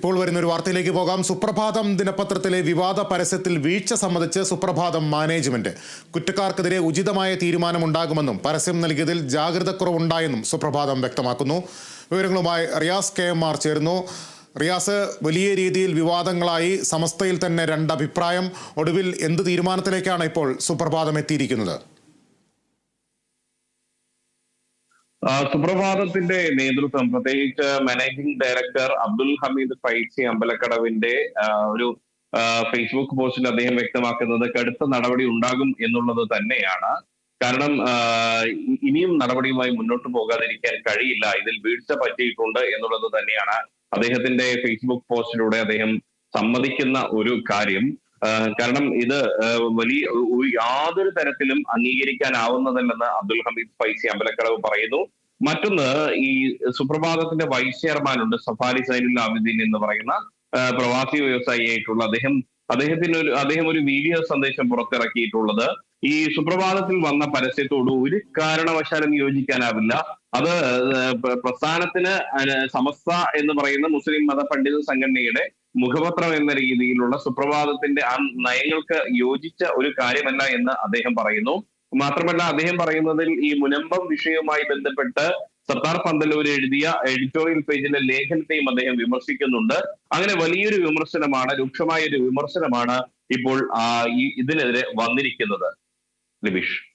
ഇപ്പോൾ വരുന്ന ഒരു വാർത്തയിലേക്ക് പോകാം. സുപ്രഭാതം ദിനപത്രത്തിലെ വിവാദ പരസ്യത്തിൽ വീഴ്ച സംബന്ധിച്ച് സുപ്രഭാതം മാനേജ്മെന്റ്. കുറ്റക്കാർക്കെതിരെ ഉചിതമായ തീരുമാനമുണ്ടാകുമെന്നും പരസ്യം നൽകിയതിൽ ജാഗ്രതക്കുറവുണ്ടായെന്നും സുപ്രഭാതം വ്യക്തമാക്കുന്നു. വിവരങ്ങളുമായി റിയാസ് കെ എം ആർ ചേരുന്നു. റിയാസ് വലിയ രീതിയിൽ വിവാദങ്ങളായി സമസ്തയിൽ തന്നെ രണ്ട് അഭിപ്രായം ഒടുവിൽ എന്ത് തീരുമാനത്തിലേക്കാണ് ഇപ്പോൾ സുപ്രഭാതം എത്തിയിരിക്കുന്നത് ആ, സുപ്രഭാതത്തിന്റെ നേതൃത്വം പ്രത്യേകിച്ച് മാനേജിംഗ് ഡയറക്ടർ അബ്ദുൽ ഹമീദ് ഫൈസി അമ്പലക്കടവിന്റെ ഒരു ഫേസ്ബുക്ക് പോസ്റ്റിൽ അദ്ദേഹം വ്യക്തമാക്കുന്നത് കടുത്ത നടപടി ഉണ്ടാകും എന്നുള്ളത് തന്നെയാണ്. കാരണം ഇനിയും നടപടിയുമായി മുന്നോട്ട് പോകാതിരിക്കാൻ കഴിയില്ല. ഇതിൽ വീഴ്ച പറ്റിയിട്ടുണ്ട് എന്നുള്ളത് തന്നെയാണ് അദ്ദേഹത്തിന്റെ ഫേസ്ബുക്ക് പോസ്റ്റിലൂടെ അദ്ദേഹം സമ്മതിക്കുന്ന ഒരു കാര്യം. കാരണം ഇത് വലിയ യാതൊരു തരത്തിലും അംഗീകരിക്കാനാവുന്നതല്ലെന്ന് അബ്ദുൽ ഹമീദ് ഫൈസി അമ്പലക്കടവ് പറയുന്നു. മറ്റൊന്ന് ഈ സുപ്രഭാതത്തിന്റെ വൈസ് ചെയർമാനുണ്ട് സഫാരി സൈനുൽ ആബിദീൻ എന്ന് പറയുന്ന പ്രവാസി വ്യവസായിയായിട്ടുള്ള അദ്ദേഹം അദ്ദേഹത്തിന് ഒരു അദ്ദേഹം ഒരു വീഡിയോ സന്ദേശം പുറത്തിറക്കിയിട്ടുള്ളത്. ഈ സുപ്രഭാതത്തിൽ വന്ന പരസ്യത്തോട് ഒരു കാരണവശാലും യോജിക്കാനാവില്ല. അത് പ്രസ്ഥാനത്തിന് സമസ്ത എന്ന് പറയുന്ന മുസ്ലിം മത പണ്ഡിത സംഘടനയുടെ മുഖപത്രം എന്ന രീതിയിലുള്ള സുപ്രഭാതത്തിന്റെ ആ നയങ്ങൾക്ക് യോജിച്ച ഒരു കാര്യമല്ല എന്ന് അദ്ദേഹം പറയുന്നു. മാത്രമല്ല അദ്ദേഹം പറയുന്നതിൽ ഈ മുനമ്പം വിഷയവുമായി ബന്ധപ്പെട്ട് സർദാർ പന്തലൂർ എഴുതിയ എഡിറ്റോറിയൽ പേജിലെ ലേഖനത്തെയും അദ്ദേഹം വിമർശിക്കുന്നുണ്ട്. അങ്ങനെ വലിയൊരു വിമർശനമാണ് രൂക്ഷമായ ഒരു വിമർശനമാണ് ഇപ്പോൾ ഇതിനെതിരെ വന്നിരിക്കുന്നത്. ലിബീഷ്.